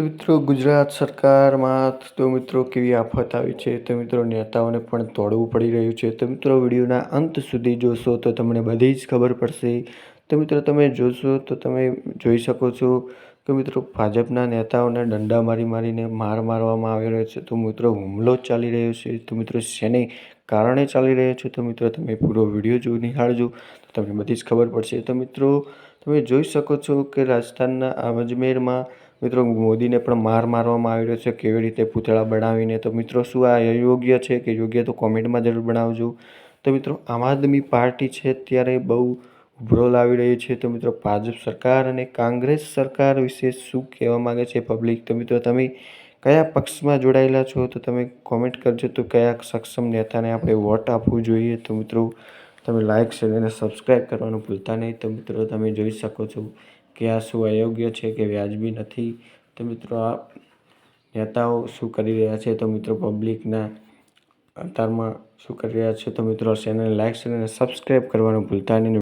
તો મિત્રો ગુજરાત સરકારમાં તો મિત્રો કેવી આફત આવી છે તો મિત્રો નેતાઓને પણ તોડવું પડી રહ્યું છે. તો મિત્રો વિડીયોના અંત સુધી જોશો તો તમને બધી જ ખબર પડશે. તો મિત્રો તમે જોશો તો તમે જોઈ શકો છો કે મિત્રો ભાજપના નેતાઓને દંડા મારી મારીને માર મારવામાં આવી રહ્યો છે. તો મિત્રો હુમલો ચાલી રહ્યો છે. તો મિત્રો શેને કારણે ચાલી રહ્યો છે તો મિત્રો તમે પૂરો વીડિયો જો નિહાળજો તો તમને બધી જ ખબર પડશે. તો મિત્રો તમે જોઈ શકો છો કે રાજસ્થાનના અજમેરમાં મિત્રો, મોદીને પણ માર મારવામાં આવી રહ્યો છે કેવી રીતે પૂતળા બનાવીને. તો મિત્રો, શું આ અયોગ્ય છે કે યોગ્ય તો કોમેન્ટમાં જરૂર બનાવજો તો મિત્રો, આમ આદમી પાર્ટી છે ત્યારે બહુ ઉભરો લાવી રહી છે. તો મિત્રો, ભાજપ સરકાર અને કોંગ્રેસ સરકાર વિશે શું કહેવા માગે છે પબ્લિક? તો મિત્રો, તમે કયા પક્ષમાં જોડાયેલા છો? તો તમે કોમેન્ટ કરજો. તો કયા સક્ષમ નેતાને આપણે વોટ આપવું જોઈએ? તો મિત્રો, તમે લાઇક શેર અને સબસ્ક્રાઈબ કરવાનું ભૂલતા નહીં. તો મિત્રો, તમે જોઈ શકો છો કે આ શું અયોગ્ય છે કે વ્યાજબી નથી? તો મિત્રો, આ નેતાઓ શું કરી રહ્યા છે? તો મિત્રો, પબ્લિકના અંતરમાં શું કરી રહ્યા છે? તો મિત્રો, ચેનલને લાઇક શેર અને સબસ્ક્રાઈબ કરવાનું ભૂલતા નહીં.